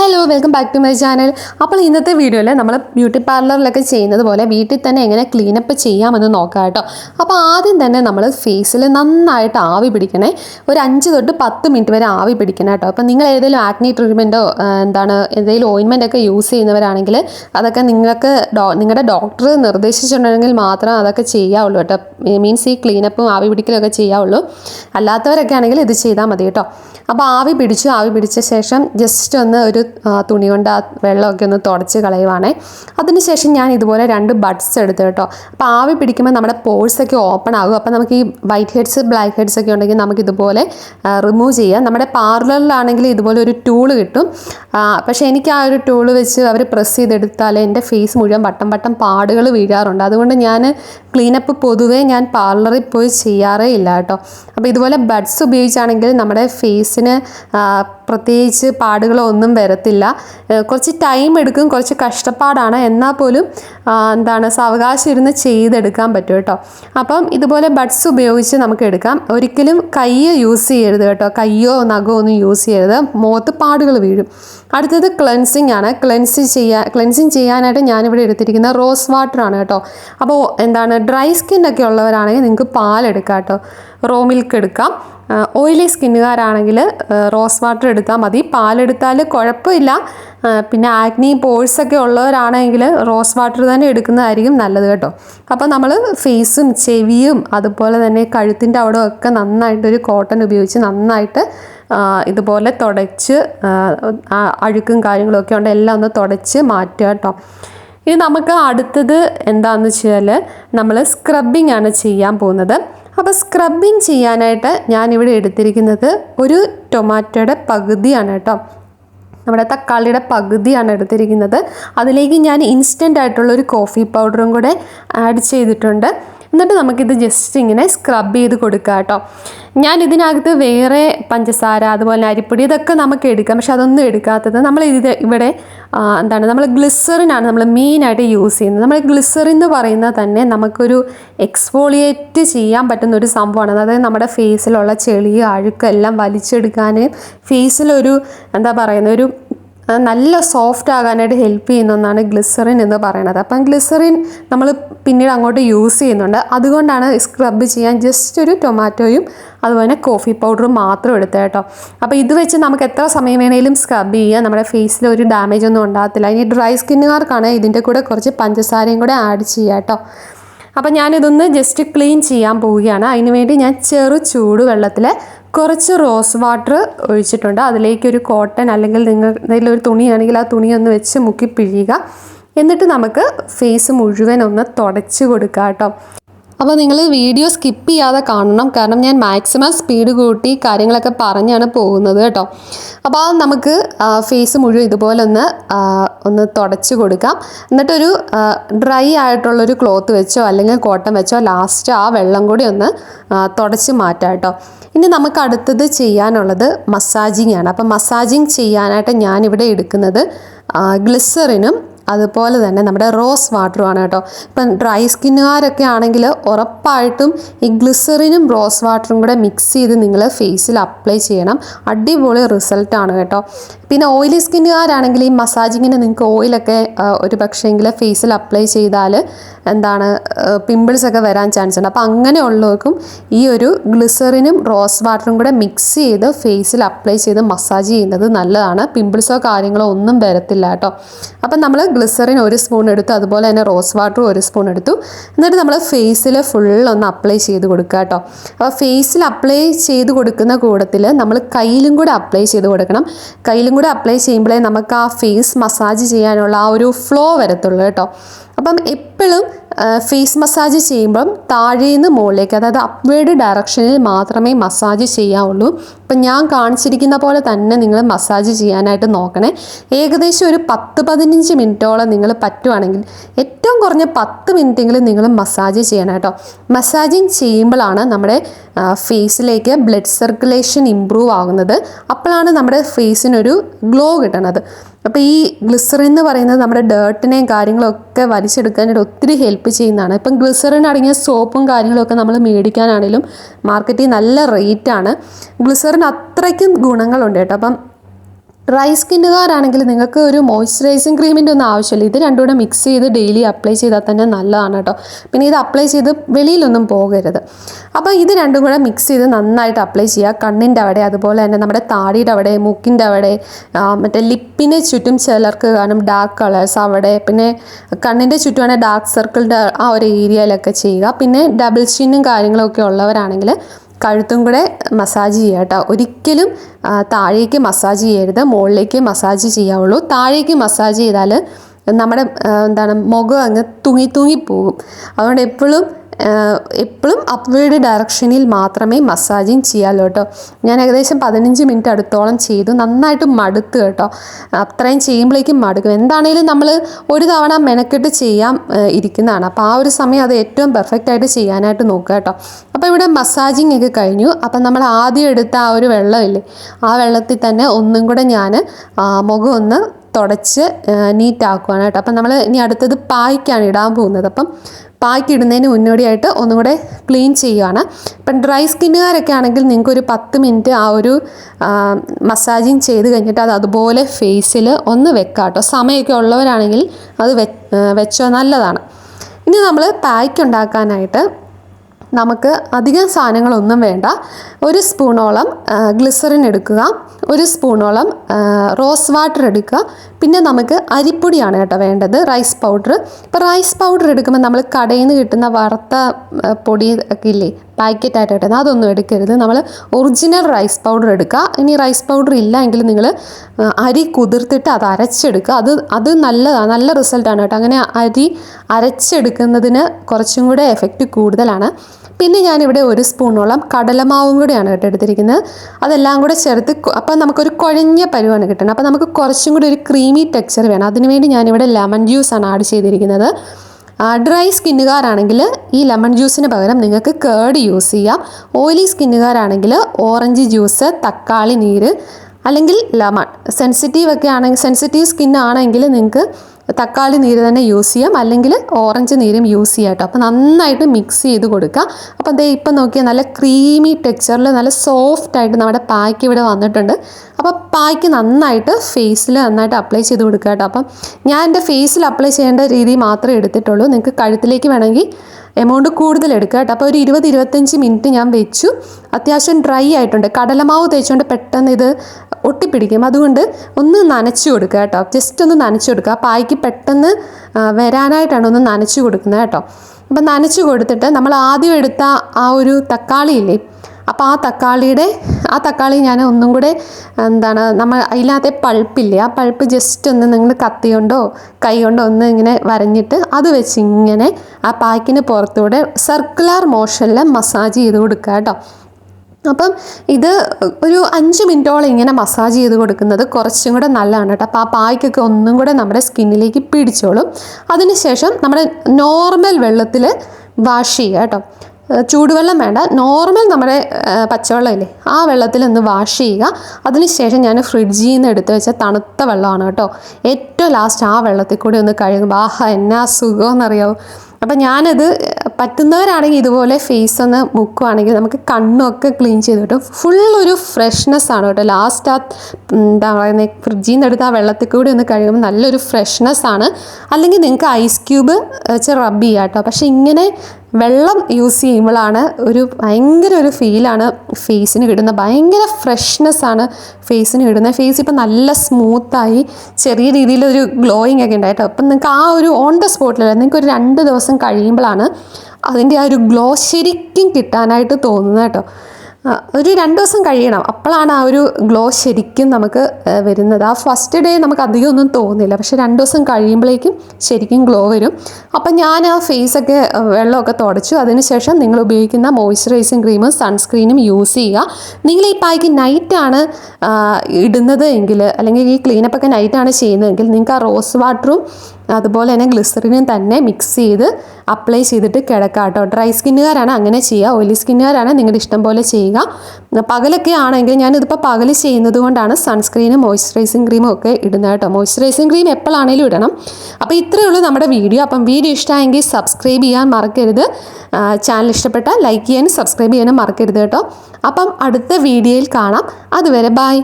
Hello welcome back to my channel അപ്പോൾ ഇന്നത്തെ വീഡിയോയിൽ നമ്മൾ ബ്യൂട്ടി പാർലറിലൊക്കെ ചെയ്യുന്നത് പോലെ വീട്ടിൽ തന്നെ എങ്ങനെ ക്ലീനപ്പ് ചെയ്യാമെന്ന് നോക്കാം കേട്ടോ. അപ്പോൾ ആദ്യം തന്നെ നമ്മൾ ഫേസിൽ നന്നായിട്ട് ആവി പിടിക്കണേ. ഒരു അഞ്ച് തൊട്ട് പത്ത് മിനിറ്റ് വരെ ആവി പിടിക്കണം കേട്ടോ. അപ്പോൾ നിങ്ങൾ ഏതെങ്കിലും ആക്നി ട്രീറ്റ്മെന്റോ എന്താണ് എന്തെങ്കിലും ഓയിൻമെന്റ് ഒക്കെ യൂസ് ചെയ്യുന്നവരാണെങ്കിൽ അതൊക്കെ നിങ്ങൾക്ക് ഡോ നിങ്ങളുടെ ഡോക്ടർ നിർദ്ദേശിച്ചിട്ടുണ്ടെങ്കിൽ മാത്രം അതൊക്കെ ചെയ്യാവുള്ളൂ കേട്ടോ. മീൻസ് ഈ ക്ലീനപ്പും ആവി പിടിക്കലൊക്കെ ചെയ്യാവുള്ളൂ. അല്ലാത്തവരൊക്കെ ആണെങ്കിൽ ഇത് ചെയ്താൽ മതി കേട്ടോ. അപ്പോൾ ആവി പിടിച്ചു ആവി പിടിച്ച ശേഷം ജസ്റ്റ് ഒന്ന് ഒരു തുണി കൊണ്ട് ആ വെള്ളമൊക്കെ ഒന്ന് തുടച്ച് കളയുവാണേ. അതിനുശേഷം ഞാൻ ഇതുപോലെ രണ്ട് ബഡ്സ് എടുത്തു കേട്ടോ. അപ്പോൾ ആവി പിടിക്കുമ്പോൾ നമ്മുടെ പോഴ്സൊക്കെ ഓപ്പൺ ആകും. അപ്പോൾ നമുക്ക് ഈ വൈറ്റ് ഹെഡ്സ് ബ്ലാക്ക് ഹെഡ്സ് ഒക്കെ ഉണ്ടെങ്കിൽ നമുക്ക് ഇതുപോലെ റിമൂവ് ചെയ്യാം. നമ്മുടെ പാർലറിലാണെങ്കിൽ ഇതുപോലെ ഒരു ടൂൾ കിട്ടും. പക്ഷേ എനിക്ക് ആ ഒരു ടൂൾ വെച്ച് അവർ പ്രസ് ചെയ്തെടുത്താൽ എന്റെ ഫേസ് മുഴുവൻ വട്ടം വട്ടം പാടുകൾ വീഴാറുണ്ട്. അതുകൊണ്ട് ഞാൻ ക്ലീനപ്പ് പൊതുവേ ഞാൻ പാർലറിൽ പോയി ചെയ്യാറേ ഇല്ല കേട്ടോ. അപ്പോൾ ഇതുപോലെ ബഡ്സ് ഉപയോഗിച്ചാണെങ്കിൽ നമ്മുടെ ഫേസിന് പ്രത്യേകിച്ച് പാടുകളോ ഒന്നും വരത്തില്ല. കുറച്ച് ടൈം എടുക്കും കുറച്ച് കഷ്ടപ്പാടാണ്. എന്നാൽ പോലും എന്താണ് സാവകാശം ഇരുന്ന് ചെയ്തെടുക്കാൻ പറ്റും കേട്ടോ. അപ്പം ഇതുപോലെ ബഡ്സ് ഉപയോഗിച്ച് നമുക്ക് എടുക്കാം. ഒരിക്കലും കൈ യൂസ് ചെയ്യരുത് കേട്ടോ. കയ്യോ നഖമോ ഒന്നും യൂസ് ചെയ്യരുത്. മുഖത്ത് പാടുകൾ വീഴും. അടുത്തത് ക്ലെൻസിങ് ആണ്. ക്ലെൻസ് ചെയ്യാൻ ക്ലെൻസിങ് ചെയ്യാനായിട്ട് ഞാനിവിടെ എടുത്തിരിക്കുന്ന റോസ് വാട്ടർ ആണ് കേട്ടോ. അപ്പോൾ എന്താണ് ഡ്രൈ സ്കിന്നൊക്കെ ഉള്ളവരാണെങ്കിൽ നിങ്ങൾക്ക് പാലെടുക്കാം കേട്ടോ. റോ മിൽക്ക് എടുക്കാം. ഓയിലി സ്കിന്നുകാരാണെങ്കിൽ റോസ് വാട്ടർ എടുത്താൽ മതി. പാലെടുത്താൽ കുഴപ്പമില്ല. പിന്നെ ആഗ്നി പോഴ്സൊക്കെ ഉള്ളവരാണെങ്കിൽ റോസ് വാട്ടർ തന്നെ എടുക്കുന്നതായിരിക്കും നല്ലത് കേട്ടോ. അപ്പോൾ നമ്മൾ ഫേസും ചെവിയും അതുപോലെ തന്നെ കഴുത്തിന്റെ അവിടെ ഒക്കെ നന്നായിട്ടൊരു കോട്ടൺ ഉപയോഗിച്ച് നന്നായിട്ട് ഇതുപോലെ തുടച്ച് അഴുക്കും കാര്യങ്ങളൊക്കെ ഉണ്ട്. എല്ലാം ഒന്ന് തുടച്ച് മാറ്റുക കേട്ടോ. ഇനി നമുക്ക് അടുത്തത് എന്താണെന്ന് വെച്ചാൽ നമ്മൾ സ്ക്രബിംഗ് ആണ് ചെയ്യാൻ പോകുന്നത്. അപ്പോൾ സ്ക്രബിങ് ചെയ്യാനായിട്ട് ഞാനിവിടെ എടുത്തിരിക്കുന്നത് ഒരു ടൊമാറ്റോയുടെ പകുതിയാണ് കേട്ടോ. നമ്മുടെ തക്കാളിയുടെ പകുതിയാണ് എടുത്തിരിക്കുന്നത്. അതിലേക്ക് ഞാൻ ഇൻസ്റ്റന്റ് ആയിട്ടുള്ള ഒരു കോഫി പൗഡറും കൂടെ ആഡ് ചെയ്തിട്ടുണ്ട്. എന്നിട്ട് നമുക്കിത് ജസ്റ്റ് ഇങ്ങനെ സ്ക്രബ് ചെയ്ത് കൊടുക്കാം കേട്ടോ. ഞാൻ ഇതിനകത്ത് വേറെ പഞ്ചസാര അതുപോലെ അരിപ്പൊടി ഇതൊക്കെ നമുക്ക് എടുക്കാം. പക്ഷെ അതൊന്നും എടുക്കാത്തത് നമ്മൾ ഇത് ഇവിടെ എന്താണ് നമ്മൾ ഗ്ലിസറിനാണ് നമ്മൾ മെയിനായിട്ട് യൂസ് ചെയ്യുന്നത്. നമ്മൾ ഗ്ലിസറിൻ എന്ന് തന്നെ നമുക്കൊരു എക്സ്ഫോളിയേറ്റ് ചെയ്യാൻ പറ്റുന്ന ഒരു സംഭവമാണ്. അതായത് നമ്മുടെ ഫേസിലുള്ള ചെളി അഴുക്കെല്ലാം വലിച്ചെടുക്കാൻ ഫേസിലൊരു എന്താ പറയുന്ന ഒരു നല്ല സോഫ്റ്റ് ആകാനായിട്ട് ഹെൽപ്പ് ചെയ്യുന്ന ഒന്നാണ് ഗ്ലിസറിൻ എന്ന് പറയുന്നത്. അപ്പം ഗ്ലിസറിൻ നമ്മൾ പിന്നീട് അങ്ങോട്ട് യൂസ് ചെയ്യുന്നുണ്ട്. അതുകൊണ്ടാണ് സ്ക്രബ് ചെയ്യാൻ ജസ്റ്റ് ഒരു ടൊമാറ്റോയും അതുപോലെ കോഫി പൗഡറും മാത്രം എടുത്തത് കേട്ടോ. അപ്പോൾ ഇത് വെച്ച് നമുക്ക് എത്ര സമയം വേണേലും സ്ക്രബ് ചെയ്യുക നമ്മുടെ ഫേസിൽ ഒരു ഡാമേജ് ഒന്നും ഉണ്ടാകത്തില്ല. ഇനി ഡ്രൈ സ്കിന്നുകാർക്കാണ് ഇതിന്റെ കൂടെ കുറച്ച് പഞ്ചസാരയും കൂടെ ആഡ് ചെയ്യുക കേട്ടോ. അപ്പോൾ ഞാനിതൊന്ന് ജസ്റ്റ് ക്ലീൻ ചെയ്യാൻ പോവുകയാണ്. അതിനുവേണ്ടി ഞാൻ ചെറു ചൂട് വെള്ളത്തിൽ കുറച്ച് റോസ് വാട്ടർ ഒഴിച്ചിട്ടുണ്ട്. അതിലേക്ക് ഒരു കോട്ടൺ അല്ലെങ്കിൽ എന്തെങ്കിലും ഒരു തുണിയാണെങ്കിൽ ആ തുണി ഒന്ന് വെച്ച് മുക്കി പിഴിയുക. എന്നിട്ട് നമുക്ക് ഫേസ് മുഴുവൻ ഒന്ന് തുടച്ച് കൊടുക്കുക കേട്ടോ അപ്പോൾ നിങ്ങൾ വീഡിയോ സ്കിപ്പ് ചെയ്യാതെ കാണണം. കാരണം ഞാൻ മാക്സിമം സ്പീഡ് കൂട്ടി കാര്യങ്ങളൊക്കെ പറഞ്ഞാണ് പോകുന്നത് കേട്ടോ. അപ്പോൾ നമുക്ക് ഫേസ് മുഴുവൻ ഇതുപോലെ ഒന്ന് ഒന്ന് തുടച്ച് കൊടുക്കാം. എന്നിട്ടൊരു ഡ്രൈ ആയിട്ടുള്ളൊരു ക്ലോത്ത് വെച്ചോ അല്ലെങ്കിൽ കോട്ടൺ വെച്ചോ ലാസ്റ്റ് ആ വെള്ളം കൂടി ഒന്ന് തുടച്ച് മാറ്റാം കേട്ടോ. ഇനി നമുക്ക് അടുത്തത് ചെയ്യാനുള്ളത് മസാജിങ് ആണ്. അപ്പം മസാജിങ് ചെയ്യാനായിട്ട് ഞാനിവിടെ എടുക്കുന്നത് ഗ്ലിസറിനും അതുപോലെ തന്നെ നമ്മുടെ റോസ് വാട്ടറുമാണ് കേട്ടോ. ഇപ്പം ഡ്രൈ സ്കിന്നുകാരൊക്കെ ആണെങ്കിൽ ഉറപ്പായിട്ടും ഈ ഗ്ലിസറിനും റോസ് വാട്ടറും കൂടെ മിക്സ് ചെയ്ത് നിങ്ങൾ ഫേസിൽ അപ്ലൈ ചെയ്യണം. അടിപൊളി റിസൾട്ടാണ് കേട്ടോ. പിന്നെ ഓയിലി സ്കിന്നുകാരാണെങ്കിൽ ഈ മസാജിങ്ങിന് നിങ്ങൾക്ക് ഓയിലൊക്കെ ഒരു പക്ഷേങ്കിൽ ഫേസിൽ അപ്ലൈ ചെയ്താൽ എന്താണ് പിമ്പിൾസ് ഒക്കെ വരാൻ ചാൻസ് ഉണ്ട്. അപ്പോൾ അങ്ങനെയുള്ളവർക്കും ഈ ഒരു ഗ്ലിസറിനും റോസ് വാട്ടറും കൂടെ മിക്സ് ചെയ്ത് ഫേസിൽ അപ്ലൈ ചെയ്ത് മസാജ് ചെയ്യുന്നത് നല്ലതാണ്. പിമ്പിൾസോ കാര്യങ്ങളോ ഒന്നും വരത്തില്ല കേട്ടോ. അപ്പം നമ്മൾ ഗ്ലിസറിൻ ഒരു സ്പൂൺ എടുത്തു അതുപോലെ തന്നെ റോസ് വാട്ടർ ഒരു സ്പൂൺ എടുത്തു. എന്നിട്ട് നമ്മൾ ഫേസിൽ ഫുൾ ഒന്ന് അപ്ലൈ ചെയ്ത് കൊടുക്കുക കേട്ടോ. അപ്പോൾ ഫേസിൽ അപ്ലൈ ചെയ്ത് കൊടുക്കുന്ന കൂടത്തിൽ നമ്മൾ കയ്യിലും കൂടെ അപ്ലൈ ചെയ്ത് കൊടുക്കണം. കയ്യിലും കൂടെ അപ്ലൈ ചെയ്യുമ്പോഴേ നമുക്ക് ആ ഫേസ് മസാജ് ചെയ്യാനുള്ള ആ ഒരു ഫ്ലോ വരത്തുള്ളൂ കേട്ടോ. അപ്പം എപ്പോഴും ഫേസ് മസാജ് ചെയ്യുമ്പം താഴേന്ന് മുകളിലേക്ക് അതായത് അപ്വേഡ് ഡയറക്ഷനിൽ മാത്രമേ മസാജ് ചെയ്യാവുള്ളൂ. ഇപ്പം ഞാൻ കാണിച്ചിരിക്കുന്ന പോലെ തന്നെ നിങ്ങൾ മസാജ് ചെയ്യാനായിട്ട് നോക്കണേ. ഏകദേശം ഒരു പത്ത് പതിനഞ്ച് മിനിറ്റോളം നിങ്ങൾ പറ്റുവാണെങ്കിൽ ഏറ്റവും കുറഞ്ഞ പത്ത് മിനിറ്റെങ്കിലും നിങ്ങൾ മസാജ് ചെയ്യണം കേട്ടോ. മസാജിങ് ചെയ്യുമ്പോഴാണ് നമ്മുടെ ഫേസിലേക്ക് ബ്ലഡ് സർക്കുലേഷൻ ഇമ്പ്രൂവ് ആകുന്നത്. അപ്പോഴാണ് നമ്മുടെ ഫേസിനൊരു ഗ്ലോ കിട്ടുന്നത് അപ്പോൾ ഈ ഗ്ലിസറിൻ എന്ന് പറയുന്നത് നമ്മുടെ ഡേർട്ടിനെയും കാര്യങ്ങളൊക്കെ വലിച്ചെടുക്കാനായിട്ട് ഒത്തിരി ഹെൽപ്പ് ചെയ്യുന്നതാണ്. ഇപ്പം ഗ്ലിസറിൻ അടങ്ങിയ സോപ്പും കാര്യങ്ങളൊക്കെ നമ്മൾ മേടിക്കാനാണെങ്കിലും മാർക്കറ്റിൽ നല്ല റേറ്റാണ് ഗ്ലിസറിൻ അത്രയ്ക്കും ഗുണങ്ങളുണ്ട് കേട്ടോ. അപ്പം ഡ്രൈ സ്കിന്നുകാരാണെങ്കിൽ നിങ്ങൾക്ക് ഒരു മോയ്സ്ചറൈസിങ് ക്രീമിന്റെ ഒന്നും ആവശ്യമില്ല. ഇത് രണ്ടും കൂടെ മിക്സ് ചെയ്ത് ഡെയിലി അപ്ലൈ ചെയ്താൽ തന്നെ നല്ലതാണ് കേട്ടോ. പിന്നെ ഇത് അപ്ലൈ ചെയ്ത് വെളിയിലൊന്നും പോകരുത്. അപ്പോൾ ഇത് രണ്ടും കൂടെ മിക്സ് ചെയ്ത് നന്നായിട്ട് അപ്ലൈ ചെയ്യുക. കണ്ണിന്റെ അവിടെ അതുപോലെ തന്നെ നമ്മുടെ താടിയുടെ അവിടെ മൂക്കിന്റെ അവിടെ മറ്റേ ലിപ്പിന് ചുറ്റും ചിലർക്ക് കാണും ഡാർക്ക് കളേഴ്സ് അവിടെ. പിന്നെ കണ്ണിന്റെ ചുറ്റുമാണ് ഡാർക്ക് സർക്കിളിന്റെ ആ ഒരു ഏരിയയിലൊക്കെ ചെയ്യുക. പിന്നെ ഡബിൾ ചിന്നും കാര്യങ്ങളൊക്കെ ഉള്ളവരാണെങ്കിൽ കഴുത്തും കൂടെ മസാജ് ചെയ്യുക കേട്ടോ. ഒരിക്കലും താഴേക്ക് മസാജ് ചെയ്യരുത്. മുകളിലേക്ക് മസാജ് ചെയ്യാവുള്ളൂ. താഴേക്ക് മസാജ് ചെയ്താൽ നമ്മുടെ എന്താണ് മുഖം അങ്ങ് തൂങ്ങി തൂങ്ങി പോകും. അതുകൊണ്ട് എപ്പോഴും എപ്പോഴും അപ്വേഡ് ഡയറക്ഷനിൽ മാത്രമേ മസാജിങ് ചെയ്യാമല്ലോ കേട്ടോ. ഞാൻ ഏകദേശം പതിനഞ്ച് മിനിറ്റ് അടുത്തോളം ചെയ്തു. നന്നായിട്ട് മടുത്ത് കേട്ടോ. അത്രയും ചെയ്യുമ്പോഴേക്കും മടുക്കും. എന്താണേലും നമ്മൾ ഒരു തവണ മെനക്കെട്ട് ചെയ്യാൻ ഇരിക്കുന്നതാണ്. അപ്പോൾ ആ ഒരു സമയം അത് ഏറ്റവും പെർഫെക്റ്റ് ആയിട്ട് ചെയ്യാനായിട്ട് നോക്കുക കേട്ടോ. അപ്പോൾ ഇവിടെ മസാജിങ് ഒക്കെ കഴിഞ്ഞു. അപ്പം നമ്മൾ ആദ്യം എടുത്ത ആ ഒരു വെള്ളമില്ലേ ആ വെള്ളത്തിൽ തന്നെ ഒന്നും കൂടെ ഞാൻ മുഖം ഒന്ന് തുടച്ച് നീറ്റ് ആക്കുവാണ് കേട്ടോ. അപ്പം നമ്മൾ ഇനി അടുത്തത് പായ്ക്കാണ് ഇടാൻ പോകുന്നത്. അപ്പം പായ്ക്ക് ഇടുന്നതിന് മുന്നോടിയായിട്ട് ഒന്നും കൂടെ ക്ലീൻ ചെയ്യുകയാണ് ഇപ്പം ഡ്രൈ സ്കിന്നുകാരൊക്കെ ആണെങ്കിൽ നിങ്ങൾക്ക് ഒരു പത്ത് മിനിറ്റ് ആ ഒരു മസാജിങ് ചെയ്ത് കഴിഞ്ഞിട്ട് അത് അതുപോലെ ഫേസിൽ ഒന്ന് വെക്കാം കേട്ടോ. സമയമൊക്കെ ഉള്ളവരാണെങ്കിൽ അത് വെച്ചോ നല്ലതാണ്. ഇനി നമ്മൾ പായ്ക്ക് ഉണ്ടാക്കാനായിട്ട് നമുക്ക് അധികം സാധനങ്ങളൊന്നും വേണ്ട. ഒരു സ്പൂണോളം ഗ്ലിസറിൻ എടുക്കുക. ഒരു സ്പൂണോളം റോസ് വാട്ടർ എടുക്കുക. പിന്നെ നമുക്ക് അരിപ്പൊടിയാണ് കേട്ടോ വേണ്ടത് റൈസ് പൗഡർ ഇപ്പോൾ റൈസ് പൗഡർ എടുക്കുമ്പോൾ നമ്മൾ കടയിൽ നിന്ന് കിട്ടുന്ന വറുത്ത പൊടി ഒക്കെ ഇല്ലേ പാക്കറ്റായിട്ട് കിട്ടുന്നത് അതൊന്നും എടുക്കരുത്. നമ്മൾ ഒറിജിനൽ റൈസ് പൗഡർ എടുക്കുക. ഇനി റൈസ് പൗഡർ ഇല്ല എങ്കിൽ നിങ്ങൾ അരി കുതിർത്തിട്ട് അത് അരച്ചെടുക്കുക. അത് അത് നല്ലതാണ് നല്ല റിസൾട്ടാണ് കേട്ടോ. അങ്ങനെ അരി അരച്ചെടുക്കുന്നതിന് കുറച്ചും കൂടെ എഫക്റ്റ് കൂടുതലാണ്. പിന്നെ ഞാനിവിടെ ഒരു സ്പൂണോളം കടലമാവും കൂടെയാണ് കേട്ടോ എടുത്തിരിക്കുന്നത്. അതെല്ലാം കൂടെ ചേർത്ത് അപ്പം നമുക്കൊരു കുഴഞ്ഞ പരുവാണ് കിട്ടുന്നത്. അപ്പം നമുക്ക് കുറച്ചും കൂടി ഒരു ക്രീമി ടെക്സ്ചർ വേണം. അതിനുവേണ്ടി ഞാനിവിടെ ലെമൺ ജ്യൂസാണ് ആഡ് ചെയ്തിരിക്കുന്നത്. ഡ്രൈ സ്കിന്നുകാരാണെങ്കിൽ ഈ ലെമൺ ജ്യൂസിന് പകരം നിങ്ങൾക്ക് കേർഡ് യൂസ് ചെയ്യാം. ഓയിലി സ്കിന്നുകാരാണെങ്കിൽ ഓറഞ്ച് ജ്യൂസ് തക്കാളി നീര് അല്ലെങ്കിൽ ലെമൺ സെൻസിറ്റീവ് ഒക്കെ ആണെങ്കിൽ സെൻസിറ്റീവ് സ്കിൻ ആണെങ്കിൽ നിങ്ങൾക്ക് തക്കാളി നീര് തന്നെ യൂസ് ചെയ്യാം. അല്ലെങ്കിൽ ഓറഞ്ച് നീരും യൂസ് ചെയ്യാം കേട്ടോ. അപ്പോൾ നന്നായിട്ട് മിക്സ് ചെയ്ത് കൊടുക്കുക അപ്പോൾ അതേ ഇപ്പം നോക്കിയാൽ നല്ല ക്രീമി ടെക്സ്ചറിൽ നല്ല സോഫ്റ്റ് ആയിട്ട് നമ്മുടെ പായ്ക്ക് ഇവിടെ വന്നിട്ടുണ്ട്. അപ്പോൾ പായ്ക്ക് നന്നായിട്ട് ഫേസിൽ നന്നായിട്ട് അപ്ലൈ ചെയ്ത് കൊടുക്കുക കേട്ടോ. അപ്പം ഞാൻ എന്റെ ഫേസിൽ അപ്ലൈ ചെയ്യേണ്ട രീതി മാത്രമേ എടുത്തിട്ടുള്ളൂ. നിങ്ങൾക്ക് കഴുത്തിലേക്ക് വേണമെങ്കിൽ എമൗണ്ട് കൂടുതൽ എടുക്കുക കേട്ടോ. അപ്പോൾ ഒരു ഇരുപത് ഇരുപത്തഞ്ച് മിനിറ്റ് ഞാൻ വെച്ചു. അത്യാവശ്യം ഡ്രൈ ആയിട്ടുണ്ട്. കടലമാവ് തേച്ചുകൊണ്ട് പെട്ടെന്ന് ഇത് ഒട്ടിപ്പിടിക്കും. അതുകൊണ്ട് ഒന്ന് നനച്ചു കൊടുക്കുക കേട്ടോ. ജസ്റ്റ് ഒന്ന് നനച്ചു കൊടുക്കുക. പായ്ക്ക് പെട്ടെന്ന് വരാനായിട്ടാണ് ഒന്ന് നനച്ചു കൊടുക്കുന്നത് കേട്ടോ. അപ്പം നനച്ചു കൊടുത്തിട്ട് നമ്മൾ ആദ്യം എടുത്ത ആ ഒരു തക്കാളി ഇല്ലേ അപ്പോൾ ആ തക്കാളിയുടെ ആ തക്കാളി ഞാൻ ഒന്നും കൂടെ എന്താണ് നമ്മൾ അതിനകത്തെ പൾപ്പില്ലേ ആ പൾപ്പ് ജസ്റ്റ് ഒന്ന് നിങ്ങൾ കത്തി കൊണ്ടോ കൈ കൊണ്ടോ ഒന്ന് ഇങ്ങനെ വരഞ്ഞിട്ട് അത് വെച്ച് ഇങ്ങനെ ആ പാക്കിന് പുറത്തൂടെ സർക്കുലർ മോഷനിൽ മസാജ് ചെയ്ത് കൊടുക്കുക കേട്ടോ അപ്പം ഇത് ഒരു അഞ്ച് മിനിറ്റോളം ഇങ്ങനെ മസാജ് ചെയ്ത് കൊടുക്കുന്നത് കുറച്ചും കൂടെ നല്ലതാണ് കേട്ടോ അപ്പോൾ ആ പായ്ക്കൊക്കെ ഒന്നും കൂടെ നമ്മുടെ സ്കിന്നിലേക്ക് പിടിച്ചോളും. അതിനുശേഷം നമ്മുടെ നോർമൽ വെള്ളത്തിൽ വാഷ് ചെയ്യുക കേട്ടോ ചൂടുവെള്ളം വേണ്ട. നോർമൽ നമ്മുടെ ഏഹ് പച്ചവെള്ളം ഇല്ലേ ആ വെള്ളത്തിൽ ഒന്ന് വാഷ് ചെയ്യുക. അതിനുശേഷം ഞാൻ ഫ്രിഡ്ജിൽ നിന്ന് എടുത്ത് വെച്ച തണുത്ത വെള്ളമാണ് കേട്ടോ. ഏറ്റവും ലാസ്റ്റ് ആ വെള്ളത്തിൽ കൂടി ഒന്ന് കഴുകുമ്പോൾ ആഹാ എന്നാ സുഖമെന്നറിയാവും അപ്പം ഞാനത് പറ്റുന്നവരാണെങ്കിൽ ഇതുപോലെ ഫേസ് ഒന്ന് മുക്കുവാണെങ്കിൽ നമുക്ക് കണ്ണൊക്കെ ക്ലീൻ ചെയ്ത് കിട്ടും. ഫുൾ ഒരു ഫ്രഷ്നെസ് ആണ് കേട്ടോ. ലാസ്റ്റ് ആ എന്താ പറയുന്നത് ഫ്രിഡ്ജിൽ നിന്ന് എടുത്ത് ആ വെള്ളത്തിൽ കൂടി ഒന്ന് കഴുകുമ്പോൾ നല്ലൊരു ഫ്രഷ്നെസ് ആണ്. അല്ലെങ്കിൽ നിങ്ങൾക്ക് ഐസ് ക്യൂബ് വെച്ച് റബ്ബ് ചെയ്യാം കേട്ടോ. പക്ഷേ ഇങ്ങനെ വെള്ളം യൂസ് ചെയ്യുമ്പോഴാണ് ഒരു ഭയങ്കര ഒരു ഫീലാണ് ഫേസിന് കിട്ടുന്നത്. ഭയങ്കര ഫ്രഷ്നെസ് ആണ് ഫേസിന് കിട്ടുന്നത്. ഫേസ് ഇപ്പം നല്ല സ്മൂത്തായി ചെറിയ രീതിയിലൊരു ഗ്ലോയിങ് ഒക്കെ ഉണ്ടായിട്ടോ അപ്പം നിങ്ങൾക്ക് ആ ഒരു ഓൺ ദ സ്പോട്ടിലല്ല നിങ്ങൾക്ക് ഒരു രണ്ട് ദിവസം കഴിയുമ്പോഴാണ് അതിന്റെ ആ ഒരു ഗ്ലോ ശരിക്കും കിട്ടാനായിട്ട് തോന്നുന്നത് കേട്ടോ. ഒരു രണ്ട് ദിവസം കഴിയണം. അപ്പോഴാണ് ആ ഒരു ഗ്ലോ ശരിക്കും നമുക്ക് വരുന്നത്. ആ ഫസ്റ്റ് ഡേ നമുക്ക് അധികം ഒന്നും തോന്നില്ല. പക്ഷെ രണ്ട് ദിവസം കഴിയുമ്പോഴേക്കും ശരിക്കും ഗ്ലോ വരും. അപ്പം ഞാൻ ആ ഫേസൊക്കെ വെള്ളമൊക്കെ തുടച്ചു. അതിനുശേഷം നിങ്ങൾ ഉപയോഗിക്കുന്ന മോയ്സ്ചറൈസിങ് ക്രീമും സൺസ്ക്രീനും യൂസ് ചെയ്യുക. നിങ്ങൾ ഈ പായ്ക്ക് നൈറ്റാണ് ഇടുന്നത് എങ്കിൽ അല്ലെങ്കിൽ ഈ ക്ലീനപ്പൊക്കെ നൈറ്റാണ് ചെയ്യുന്നതെങ്കിൽ നിങ്ങൾക്ക് ആ റോസ് വാട്ടറും അതുപോലെ തന്നെ ഗ്ലിസറിനും തന്നെ മിക്സ് ചെയ്ത് അപ്ലൈ ചെയ്തിട്ട് കിടക്കാം കേട്ടോ. ഡ്രൈ സ്കിന്നുകാരാണ് അങ്ങനെ ചെയ്യുക. ഓയിലി സ്കിന്നുകാരാണ് നിങ്ങളുടെ ഇഷ്ടം പോലെ ചെയ്യുക. പകലൊക്കെ ആണെങ്കിൽ ഞാനിതിപ്പോൾ പകൽ ചെയ്യുന്നത് കൊണ്ടാണ് സൺസ്ക്രീനും മോയ്സ്ചറൈസിങ് ക്രീമും ഒക്കെ ഇടുന്നത് കേട്ടോ. മോയ്സ്ചറൈസിങ് ക്രീം എപ്പോഴാണേലും ഇടണം. അപ്പോൾ ഇത്രയേ ഉള്ളൂ നമ്മുടെ വീഡിയോ. അപ്പം വീഡിയോ ഇഷ്ടമായെങ്കിൽ സബ്സ്ക്രൈബ് ചെയ്യാൻ മറക്കരുത്. ചാനൽ ഇഷ്ടപ്പെട്ടാൽ ലൈക്ക് ചെയ്യാനും സബ്സ്ക്രൈബ് ചെയ്യാനും മറക്കരുത് കേട്ടോ. അപ്പം അടുത്ത വീഡിയോയിൽ കാണാം. അതുവരെ ബായ്